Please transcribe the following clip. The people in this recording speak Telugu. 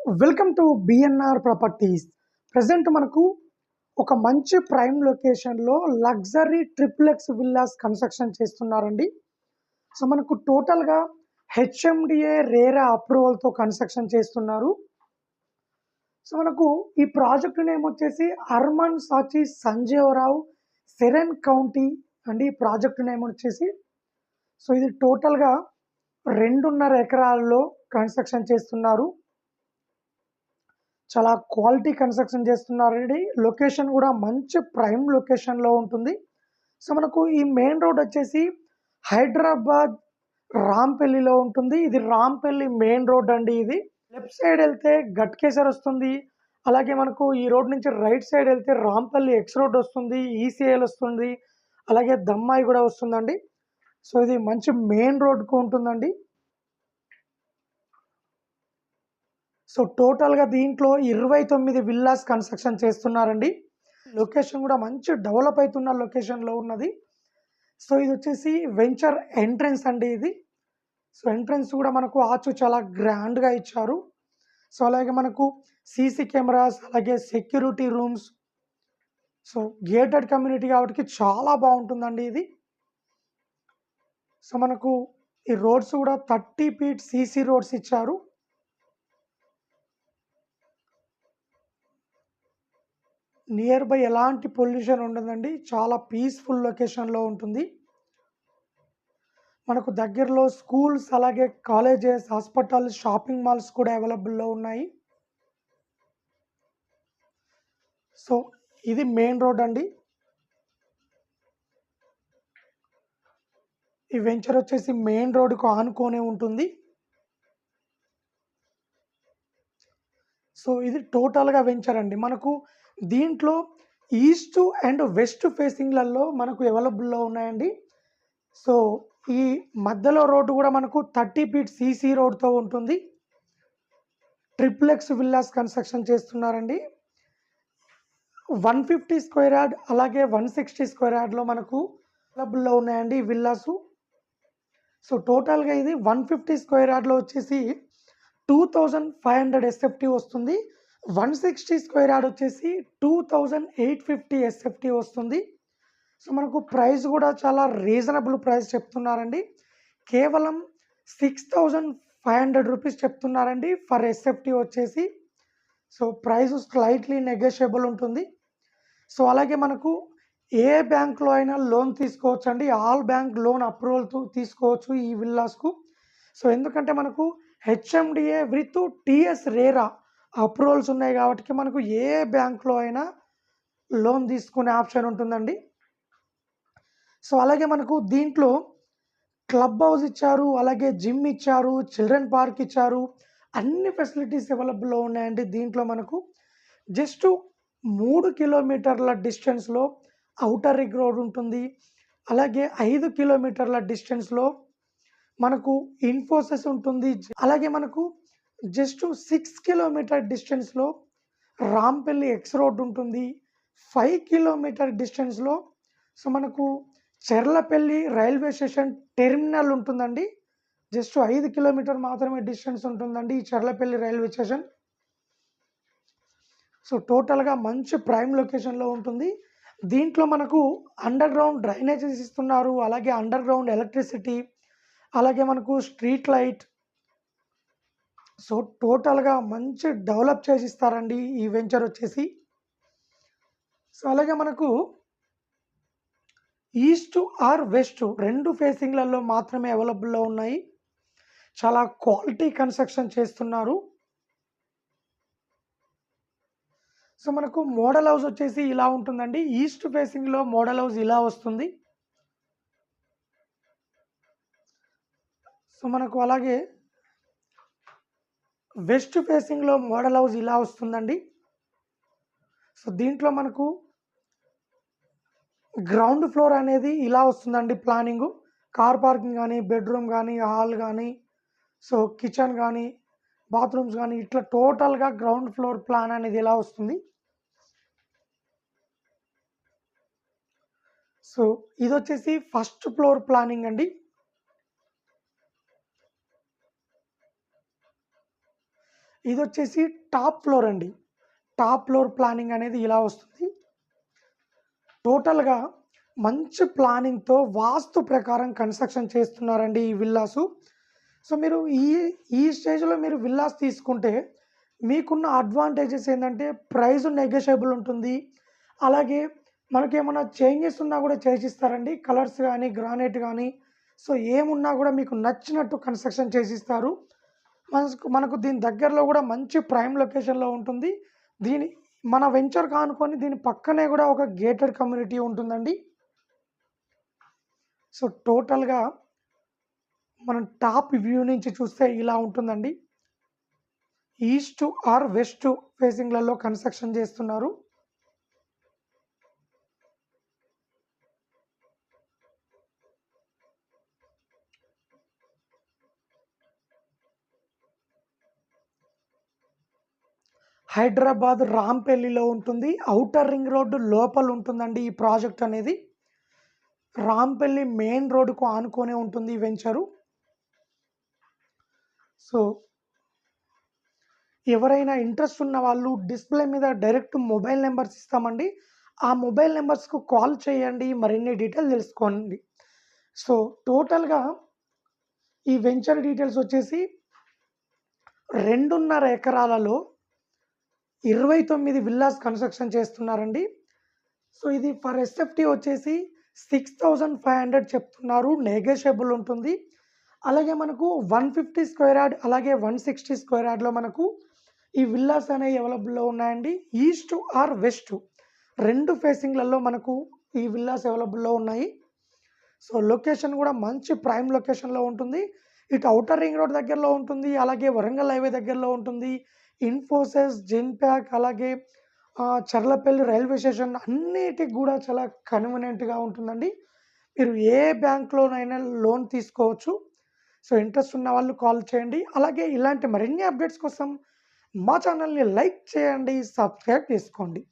Welcome to BNR properties present మనకు ఒక మంచి ప్రైమ్ లొకేషన్లో లగ్జరీ ట్రిప్లెక్స్ విల్లాస్ కన్స్ట్రక్షన్ చేస్తున్నారండి. సో మనకు టోటల్గా హెచ్ఎండిఏ రేరా అప్రూవల్తో కన్స్ట్రక్షన్ చేస్తున్నారు. సో మనకు ఈ ప్రాజెక్ట్ నేమ్ వచ్చేసి అర్మన్ సాచి సంజీవరావు సెరెన్ కౌంటీ అండి ఈ ప్రాజెక్ట్ నేమ్ వచ్చేసి. సో ఇది టోటల్గా రెండున్నర ఎకరాల్లో కన్స్ట్రక్షన్ చేస్తున్నారు. చాలా క్వాలిటీ కన్స్ట్రక్షన్ చేస్తున్నారండి లొకేషన్ కూడా మంచి ప్రైమ్ లొకేషన్లో ఉంటుంది. సో మనకు ఈ మెయిన్ రోడ్ వచ్చేసి హైదరాబాద్ రాంపల్లిలో ఉంటుంది. ఇది రాంపల్లి మెయిన్ రోడ్ అండి ఇది. లెఫ్ట్ సైడ్ వెళ్తే గట్కేసర్ వస్తుంది. అలాగే మనకు ఈ రోడ్ నుంచి రైట్ సైడ్ వెళ్తే రాంపల్లి ఎక్స్ రోడ్ వస్తుంది. ఈసీఎల్ వస్తుంది. అలాగే దమ్మాయి కూడా వస్తుందండి. సో ఇది మంచి మెయిన్ రోడ్కు ఉంటుందండి. సో టోటల్గా దీంట్లో ఇరవై తొమ్మిది విల్లాస్ కన్స్ట్రక్షన్ చేస్తున్నారండి. లొకేషన్ కూడా మంచి డెవలప్ అవుతున్న లొకేషన్లో ఉన్నది. సో ఇది వచ్చేసి వెంచర్ ఎంట్రన్స్ అండి ఇది. సో ఎంట్రన్స్ కూడా మనకు ఆచు చాలా గ్రాండ్గా ఇచ్చారు. సో అలాగే మనకు సీసీ కెమెరాస్ అలాగే security rooms. So gated community కాబట్టి చాలా బాగుంటుందండి ఇది. సో మనకు ఈ రోడ్స్ కూడా థర్టీ ఫీట్ సీసీ రోడ్స్ ఇచ్చారు. నియర్ బై ఎలాంటి పొల్యూషన్ ఉండదండి. చాలా పీస్ఫుల్ లొకేషన్లో ఉంటుంది. మనకు దగ్గరలో స్కూల్స్ అలాగే కాలేజెస్ హాస్పిటల్స్ షాపింగ్ మాల్స్ కూడా అవైలబుల్లో ఉన్నాయి. సో ఇది మెయిన్ రోడ్ అండి. ఈ వెంచర్ వచ్చేసి మెయిన్ రోడ్కు ఆనుకొనే ఉంటుంది. సో ఇది టోటల్గా వెంచర్ అండి. మనకు దీంట్లో ఈస్ట్ అండ్ వెస్ట్ ఫేసింగ్లలో మనకు అవైలబుల్లో ఉన్నాయండి. సో ఈ మధ్యలో రోడ్డు కూడా మనకు థర్టీ ఫీట్ సీసీ రోడ్తో ఉంటుంది. ట్రిప్లెక్స్ విల్లాస్ కన్స్ట్రక్షన్ చేస్తున్నారండి. వన్ ఫిఫ్టీ స్క్వేర్ యార్డ్ అలాగే వన్ సిక్స్టీ స్క్వేర్ యార్డ్లో మనకు అవైలబుల్లో ఉన్నాయండి ఈ విల్లాసు. సో టోటల్గా ఇది వన్ ఫిఫ్టీ స్క్వేర్ యార్డ్లో వచ్చేసి two thousand five hundred SFT వస్తుంది. వన్ సిక్స్టీ స్క్వేర్ యార్డ్ వచ్చేసి two thousand eight fifty SFT వస్తుంది. సో మనకు ప్రైస్ కూడా చాలా రీజనబుల్ ప్రైస్ చెప్తున్నారండి. కేవలం six thousand five hundred rupees చెప్తున్నారండి ఫర్ ఎస్ఎఫ్టీ వచ్చేసి. సో ప్రైస్ స్లైట్లీ నెగోషియబుల్ ఉంటుంది. సో అలాగే మనకు ఏ బ్యాంక్లో అయినా లోన్ తీసుకోవచ్చు అండి ఆల్ బ్యాంక్ లోన్ అప్రూవల్ తీసుకోవచ్చు ఈ విల్లాస్కు. సో ఎందుకంటే మనకు HMDA with TS RERA approvals ఉన్నాయి కాబట్టి మనకు ఏ బ్యాంక్లో అయినా లోన్ తీసుకునే ఆప్షన్ ఉంటుందండి. సో అలాగే మనకు దీంట్లో క్లబ్ హౌస్ ఇచ్చారు అలాగే జిమ్ ఇచ్చారు చిల్డ్రన్ పార్క్ ఇచ్చారు అన్ని ఫెసిలిటీస్ అవైలబుల్లో ఉన్నాయండి. దీంట్లో మనకు జస్ట్ మూడు కిలోమీటర్ల డిస్టెన్స్లో అవుటర్ రింగ్ రోడ్ ఉంటుంది. అలాగే ఐదు కిలోమీటర్ల డిస్టెన్స్లో మనకు ఇన్ఫోసిస్ ఉంటుంది. అలాగే మనకు జస్ట్ సిక్స్ కిలోమీటర్ డిస్టెన్స్లో రాంపల్లి ఎక్స్ రోడ్ ఉంటుంది. ఫైవ్ కిలోమీటర్ డిస్టెన్స్లో సో మనకు చెర్లపల్లి రైల్వే స్టేషన్ టెర్మినల్ ఉంటుందండి. జస్ట్ ఐదు కిలోమీటర్ మాత్రమే డిస్టెన్స్ ఉంటుందండి ఈ చెర్లపల్లి రైల్వే స్టేషన్. సో టోటల్గా మంచి ప్రైమ్ లొకేషన్లో ఉంటుంది. దీంట్లో మనకు అండర్ గ్రౌండ్ డ్రైనేజెస్ ఇస్తున్నారు. అలాగే అండర్ గ్రౌండ్ ఎలక్ట్రిసిటీ అలాగే మనకు స్ట్రీట్ లైట్ సో టోటల్గా మంచి డెవలప్ చేసి ఇస్తారండి ఈ వెంచర్ వచ్చేసి. సో అలాగే మనకు ఈస్ట్ ఆర్ వెస్ట్ రెండు ఫేసింగ్లలో మాత్రమే అవైలబుల్లో ఉన్నాయి. చాలా క్వాలిటీ కన్స్ట్రక్షన్ చేస్తున్నారు. సో మనకు మోడల్ హౌస్ వచ్చేసి ఇలా ఉంటుందండి. ఈస్ట్ ఫేసింగ్లో మోడల్ హౌస్ ఇలా వస్తుంది. సో మనకు అలాగే వెస్ట్ ఫేసింగ్లో మోడల్ హౌస్ ఇలా వస్తుందండి. సో దీంట్లో మనకు గ్రౌండ్ ఫ్లోర్ అనేది ఇలా వస్తుందండి ప్లానింగు. కార్ పార్కింగ్ కానీ బెడ్రూమ్ కానీ హాల్ కానీ సో కిచెన్ కానీ బాత్రూమ్స్ కానీ ఇట్లా టోటల్గా గ్రౌండ్ ఫ్లోర్ ప్లాన్ అనేది ఇలా వస్తుంది. సో ఇది వచ్చేసి ఫస్ట్ ఫ్లోర్ ప్లానింగ్ అండి. ఇది వచ్చేసి టాప్ ఫ్లోర్ అండి. టాప్ ఫ్లోర్ ప్లానింగ్ అనేది ఇలా వస్తుంది. టోటల్గా మంచి ప్లానింగ్తో వాస్తు ప్రకారం కన్స్ట్రక్షన్ చేస్తున్నారండి ఈ విల్లాసు. సో మీరు ఈ ఈ స్టేజ్లో మీరు విల్లాస్ తీసుకుంటే మీకున్న అడ్వాంటేజెస్ ఏంటంటే ప్రైస్ నెగోషియబుల్ ఉంటుంది. అలాగే మనకి ఏమైనా చేంజెస్ ఉన్నా కూడా చేసిస్తారండి. కలర్స్ కానీ గ్రానైట్ కానీ. సో ఏమున్నా కూడా మీకు నచ్చినట్టు కన్స్ట్రక్షన్ చేసిస్తారు. మనకు మనకు దీని దగ్గరలో కూడా మంచి ప్రైమ్ లొకేషన్లో ఉంటుంది. దీని మన వెంచర్ కానుకొని దీని పక్కనే కూడా ఒక గేటెడ్ కమ్యూనిటీ ఉంటుందండి. సో టోటల్గా మనం టాప్ వ్యూ నుంచి చూస్తే ఇలా ఉంటుందండి. ఈస్ట్ ఆర్ వెస్ట్ ఫేసింగ్లలో కన్స్ట్రక్షన్ చేస్తున్నారు. హైదరాబాద్ రాంపల్లిలో ఉంటుంది. ఔటర్ రింగ్ రోడ్డు లోపల ఉంటుందండి ఈ ప్రాజెక్ట్ అనేది. రాంపల్లి మెయిన్ రోడ్డుకు ఆనుకొనే ఉంటుంది ఈ వెంచరు. సో ఎవరైనా ఇంట్రెస్ట్ ఉన్న వాళ్ళు డిస్ప్లే మీద డైరెక్ట్ మొబైల్ నెంబర్స్ ఇస్తామండి. ఆ మొబైల్ నెంబర్స్కు కాల్ చేయండి మరిన్ని డీటెయిల్ తెలుసుకోండి. సో టోటల్గా ఈ వెంచర్ డీటెయిల్స్ వచ్చేసి రెండున్నర ఎకరాలలో ఇరవై తొమ్మిది విల్లాస్ కన్స్ట్రక్షన్ చేస్తున్నారండి. సో ఇది ఫర్ ఎస్ఎఫ్టీ వచ్చేసి సిక్స్ థౌజండ్ ఫైవ్ హండ్రెడ్ చెప్తున్నారు. నెగోషియబుల్ ఉంటుంది. అలాగే మనకు వన్ ఫిఫ్టీ స్క్వేర్ యార్డ్ అలాగే వన్ సిక్స్టీ స్క్వేర్ యార్డ్లో మనకు ఈ విల్లాస్ అనేవి అవైలబుల్లో ఉన్నాయండి. ఈస్ట్ ఆర్ వెస్ట్ రెండు ఫేసింగ్లలో మనకు ఈ విల్లాస్ అవైలబుల్లో ఉన్నాయి. సో లొకేషన్ కూడా మంచి ప్రైమ్ లొకేషన్లో ఉంటుంది. ఇటు అవుటర్ రింగ్ రోడ్ దగ్గరలో ఉంటుంది. అలాగే వరంగల్ హైవే దగ్గరలో ఉంటుంది. ఇన్ఫోసిస్ జిన్ప్యాక్ అలాగే చర్లపల్లి రైల్వే స్టేషన్ అన్నిటికి కూడా చాలా కన్వీనియంట్గా ఉంటుందండి. మీరు ఏ బ్యాంక్లోనైనా లోన్ తీసుకోవచ్చు. సో ఇంట్రెస్ట్ ఉన్న వాళ్ళు కాల్ చేయండి. అలాగే ఇలాంటి మరిన్ని అప్డేట్స్ కోసం మా ఛానల్ని లైక్ చేయండి సబ్స్క్రైబ్ చేసుకోండి.